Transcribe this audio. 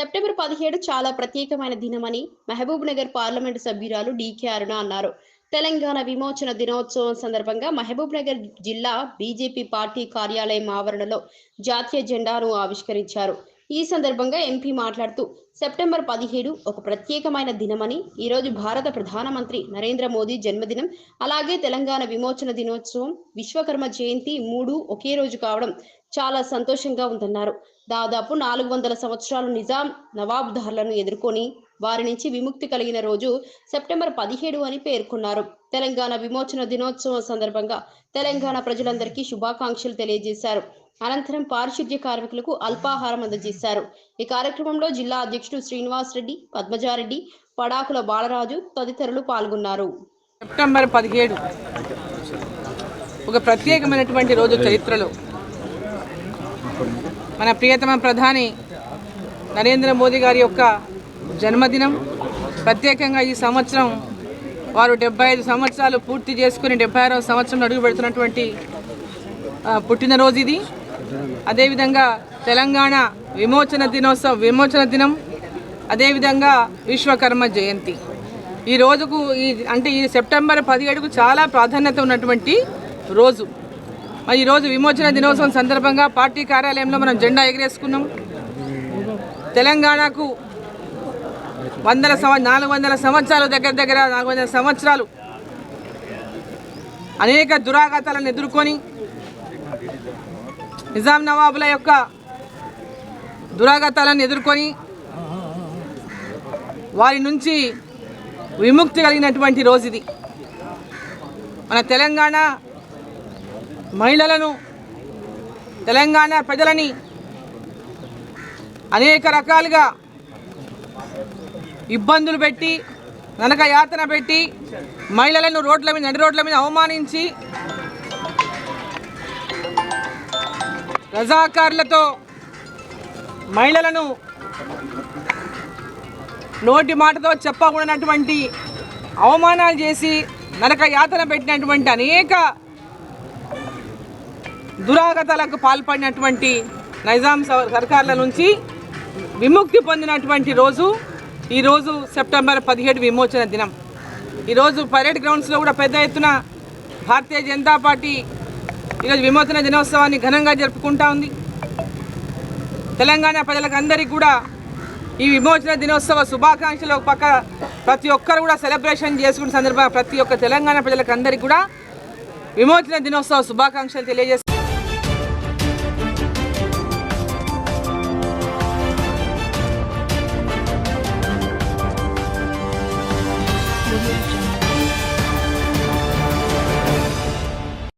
September పదిహేడు చాలా ప్రత్యేకమైన దినమని మహబూబ్ నగర్ పార్లమెంటు సభ్యురాలు డీకే అరుణ అన్నారు. తెలంగాణ విమోచన దినోత్సవం సందర్భంగా మహబూబ్ నగర్ జిల్లా బీజేపీ పార్టీ కార్యాలయం ఆవరణలో జాతీయ జెండాను ఆవిష్కరించారు. ఈ సందర్భంగా ఎంపీ మాట్లాడుతూ సెప్టెంబర్ పదిహేడు ఒక ప్రత్యేకమైన దినమని ఈరోజు భారత ప్రధానమంత్రి నరేంద్ర మోదీ జన్మదినం అలాగే తెలంగాణ విమోచన దినోత్సవం విశ్వకర్మ జయంతి మూడు ఒకే రోజు కావడం చాలా సంతోషంగా ఉందన్నారు. దాదాపు నాలుగు వందల సంవత్సరాలు నిజాం నవాబ్దార్లను ఎదుర్కొని వారి నుంచి విముక్తి కలిగిన రోజు సెప్టెంబర్ పదిహేడు అని పేర్కొన్నారు. తెలంగాణ విమోచన దినోత్సవం సందర్భంగా తెలంగాణ ప్రజలందరికీ శుభాకాంక్షలు తెలియజేశారు. అనంతరం పారిశుద్ధ్య కార్మికులకు అల్పాహారం అందజేశారు. ఈ కార్యక్రమంలో జిల్లా అధ్యక్షుడు శ్రీనివాస్ రెడ్డి పద్మజారెడ్డి పడాకుల బాలరాజు తదితరులు పాల్గొన్నారు. సెప్టెంబర్ పదిహేడు ఒక ప్రత్యేకమైనటువంటి రోజు చరిత్రలో మన ప్రియతమ ప్రధాని నరేంద్ర మోదీ గారి యొక్క జన్మదినం ప్రత్యేకంగా ఈ సంవత్సరం వారు డెబ్బై ఐదు సంవత్సరాలు పూర్తి చేసుకుని డెబ్బై ఆరవ సంవత్సరం అడుగు పెడుతున్నటువంటి పుట్టినరోజు ఇది. అదేవిధంగా తెలంగాణ విమోచన దినోత్సవ విమోచన దినం అదేవిధంగా విశ్వకర్మ జయంతి. ఈ రోజుకు ఈ అంటే ఈ సెప్టెంబర్ పదిహేడుకు చాలా ప్రాధాన్యత ఉన్నటువంటి రోజు. మరి ఈరోజు విమోచన దినోత్సవం సందర్భంగా పార్టీ కార్యాలయంలో మనం జెండా ఎగరేసుకున్నాం. తెలంగాణకు వందల సంవ నాలుగు వందల సంవత్సరాలు దగ్గర దగ్గర నాలుగు వందల సంవత్సరాలు అనేక దురాఘాతాలను ఎదుర్కొని నిజాం నవాబుల యొక్క దురాగతాలను ఎదుర్కొని వారి నుంచి విముక్తి కలిగినటువంటి రోజు ఇది. మన తెలంగాణ మహిళలను తెలంగాణ ప్రజలని అనేక రకాలుగా ఇబ్బందులు పెట్టి ననక యాతన పెట్టి మహిళలను రోడ్ల మీద నడి రోడ్ల మీద అవమానించి రజాకారులతో మహిళలను నోటి మాటతో చెప్పకూడనటువంటి అవమానాలు చేసి నరక యాతన పెట్టినటువంటి అనేక దురాగతాలకు పాల్పడినటువంటి నైజాం సర్కార్ల నుంచి విముక్తి పొందినటువంటి రోజు ఈరోజు సెప్టెంబర్ పదిహేడు విమోచన దినం. ఈరోజు పరేడ్ గ్రౌండ్స్లో కూడా పెద్ద ఎత్తున భారతీయ జనతా పార్టీ ఈరోజు విమోచన దినోత్సవాన్ని ఘనంగా జరుపుకుంటా ఉంది తెలంగాణ ప్రజలకు అందరికీ కూడా ఈ విమోచన దినోత్సవ శుభాకాంక్షలు ఒక పక్క ప్రతి ఒక్కరు కూడా సెలబ్రేషన్ చేసుకున్న సందర్భంగా ప్రతి ఒక్క తెలంగాణ ప్రజలకు అందరికీ కూడా విమోచన దినోత్సవ శుభాకాంక్షలు తెలియజేస్తారు